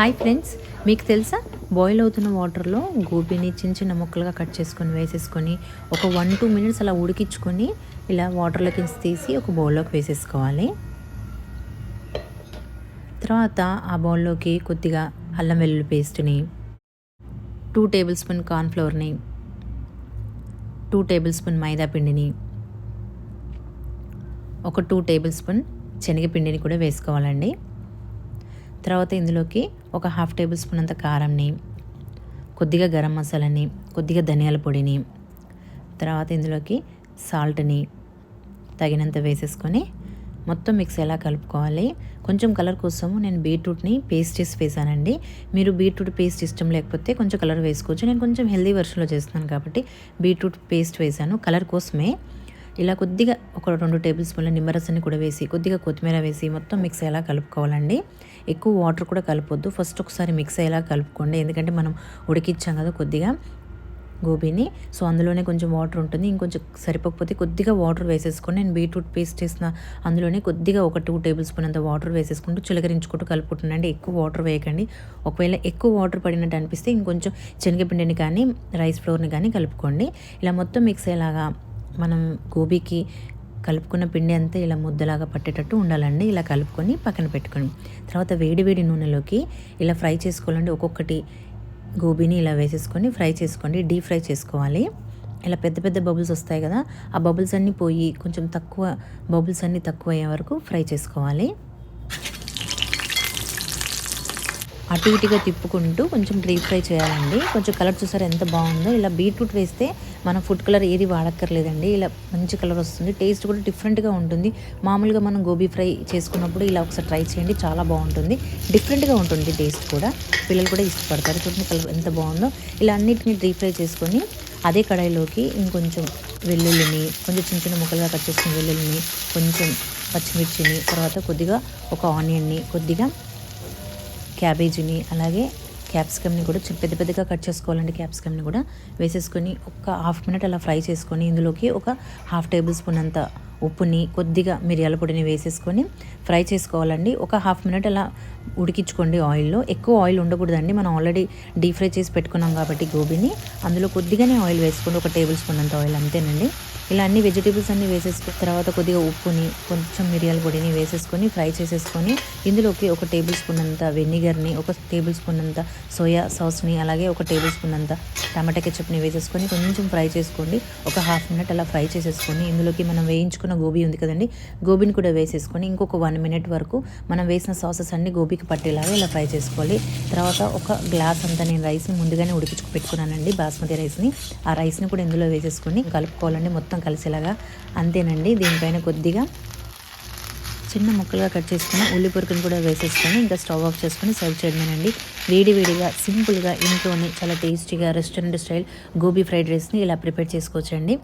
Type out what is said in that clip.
Hi friends మీకు తెలుసా? Boil అవుతున్న వాటర్లో గోబీని చిన్న చిన్న ముక్కలుగా కట్ చేసుకొని వేసేసుకొని ఒక వన్ టూ మినిట్స్ అలా ఉడికించుకొని ఇలా వాటర్లోకి తీసి ఒక బౌల్లోకి వేసేసుకోవాలి. తర్వాత ఆ బౌల్లోకి కొద్దిగా అల్లం వెల్లుల్లి పేస్ట్ని టూ టేబుల్ స్పూన్ కార్న్ఫ్లవర్ని టూ టేబుల్ స్పూన్ మైదా పిండిని ఒక టూ టేబుల్ స్పూన్ శనగపిండిని కూడా వేసుకోవాలండి. తర్వాత ఇందులోకి ఒక హాఫ్ టేబుల్ స్పూన్ అంత కారంని కొద్దిగా గరం మసాలాని కొద్దిగా ధనియాల పొడిని తర్వాత ఇందులోకి సాల్ట్ని తగినంత వేసేసుకొని మొత్తం మిక్స్ ఎలా కలుపుకోవాలి కొంచెం కలర్ కోసము నేను బీట్రూట్ని పేస్ట్ చేసి వేసానండి. మీరు బీట్రూట్ పేస్ట్ ఇష్టం లేకపోతే కొంచెం కలర్ వేసుకోవచ్చు. నేను కొంచెం హెల్దీ వర్షన్లో చేస్తున్నాను కాబట్టి బీట్రూట్ పేస్ట్ వేసాను. కలర్ కోసమే ఇలా కొద్దిగా ఒక రెండు టేబుల్ స్పూన్ల నిమ్మరసాన్ని కూడా వేసి కొద్దిగా కొత్తిమీర వేసి మొత్తం మిక్స్ అయ్యేలా కలుపుకోవాలండి. ఎక్కువ వాటర్ కూడా కలపొద్దు. ఫస్ట్ ఒకసారి మిక్స్ అయ్యేలా కలుపుకోండి. ఎందుకంటే మనం ఉడికిచ్చాం కదా కొద్దిగా గోబీని. సో అందులోనే కొంచెం వాటర్ ఉంటుంది. ఇంకొంచెం సరిపోకపోతే కొద్దిగా వాటర్ వేసేసుకొని నేను బీట్రూట్ పేస్ట్ చేసిన అందులోనే కొద్దిగా ఒక టూ టేబుల్ స్పూన్ అంత వాటర్ వేసేసుకుంటూ చిలకరించుకుంటూ కలుపుకుంటున్నాండి ఎక్కువ వాటర్ వేయకండి. ఒకవేళ ఎక్కువ వాటర్ పడినట్టు అనిపిస్తే ఇంకొంచెం శనగపిండిని కానీ రైస్ ఫ్లోర్ని కానీ కలుపుకోండి. ఇలా మొత్తం మిక్స్ అయ్యేలాగా మనం గోబీకి కలుపుకున్న పిండి అంతా ఇలా ముద్దలాగా పట్టేటట్టు ఉండాలండి. ఇలా కలుపుకొని పక్కన పెట్టుకొని తర్వాత వేడి వేడి నూనెలోకి ఇలా ఫ్రై చేసుకోవాలండి. ఒక్కొక్కటి గోబీని ఇలా వేసేసుకొని ఫ్రై చేసుకోండి. డీప్ ఫ్రై చేసుకోవాలి. ఇలా పెద్ద పెద్ద బబుల్స్ వస్తాయి కదా ఆ బబుల్స్ అన్నీ పోయి కొంచెం తక్కువ బబుల్స్ అన్నీ తక్కువ అయ్యే వరకు ఫ్రై చేసుకోవాలి. అటు ఇటుగా తిప్పుకుంటూ కొంచెం డీప్ ఫ్రై చేయాలండి. కొంచెం కలర్ చూసారు ఎంత బాగుందో. ఇలా బీట్రూట్ వేస్తే మనం ఫుడ్ కలర్ ఏది వాడక్కర్లేదండి. ఇలా మంచి కలర్ వస్తుంది. టేస్ట్ కూడా డిఫరెంట్గా ఉంటుంది. మామూలుగా మనం గోబీ ఫ్రై చేసుకున్నప్పుడు ఇలా ఒకసారి ట్రై చేయండి. చాలా బాగుంటుంది. డిఫరెంట్గా ఉంటుంది టేస్ట్ కూడా. పిల్లలు కూడా ఇష్టపడతారు. చూడండి కలర్ ఎంత బాగుందో. ఇలా అన్నిటిని డీప్ ఫ్రై చేసుకొని అదే కడాయిలోకి ఇంకొంచెం వెల్లుల్లిని కొంచెం చిన్న చిన్న ముక్కలుగా కట్ చేసుకున్న వెల్లుల్లిని కొంచెం పచ్చిమిర్చిని తర్వాత కొద్దిగా ఒక ఆనియన్ని కొద్దిగా క్యాబేజీని అలాగే క్యాప్సికమ్ని కూడా పెద్ద పెద్దగా కట్ చేసుకోవాలండి క్యాప్సికమ్ని కూడా వేసేసుకొని ఒక హాఫ్ మినిట్ అలా ఫ్రై చేసుకొని ఇందులోకి ఒక హాఫ్ టేబుల్ స్పూన్ అంత ఉప్పుని కొద్దిగా మిరియాల పొడిని వేసేసుకొని ఫ్రై చేసుకోవాలండి. ఒక హాఫ్ మినిట్ అలా ఉడికించుకోండి ఆయిల్లో. ఎక్కువ ఆయిల్ ఉండకూడదండి. మనం ఆల్రెడీ డీప్ ఫ్రై చేసి పెట్టుకున్నాం కాబట్టి గోబీని. అందులో కొద్దిగానే ఆయిల్ వేసుకోండి ఒక టేబుల్ స్పూన్ అంత ఆయిల్ అంతేనండి. ఇలా అన్ని వెజిటేబుల్స్ అన్ని వేసేసుకున్న తర్వాత కొద్దిగా ఉప్పుని కొంచెం మిరియాల పొడిని వేసేసుకొని ఫ్రై చేసేసుకొని ఇందులోకి ఒక టేబుల్ స్పూన్ అంత వెనిగర్ని ఒక టేబుల్ స్పూన్ అంత సోయా సాస్ని అలాగే ఒక టేబుల్ స్పూన్ అంత టమాటా కెచప్ని వేసేసుకొని కొంచెం ఫ్రై చేసుకోండి. ఒక హాఫ్ మినిట్ అలా ఫ్రై చేసేసుకొని ఇందులోకి మనం వేయించుకున్న గోబీ ఉంది కదండి గోబీని కూడా వేసేసుకొని ఇంకొక వన్ మినిట్ వరకు మనం వేసిన సాసెస్ అన్ని గోబీకి పట్టేలాగా ఇలా ఫ్రై చేసుకోవాలి. తర్వాత ఒక గ్లాస్ అంతా నేను రైస్ని ముందుగానే ఉడికించుకు పెట్టుకున్నానండి బాస్మతి రైస్ని. ఆ రైస్ని కూడా ఇందులో వేసేసుకొని కలుపుకోవాలండి. మొత్తం కలిసేలాగా. అంతేనండి దీనిపైన కొద్దిగా చిన్న ముక్కలుగా కట్ చేసుకుని ఉల్లి పొరుకుని కూడా వేసేసుకొని ఇంకా స్టవ్ ఆఫ్ చేసుకొని సర్వ్ చేయడమేనండి. వేడి వేడిగా సింపుల్గా ఇంట్లోనే చాలా టేస్టీగా రెస్టారెంట్ స్టైల్ గోబీ ఫ్రైడ్ రైస్ని ఇలా ప్రిపేర్ చేసుకోవచ్చండి.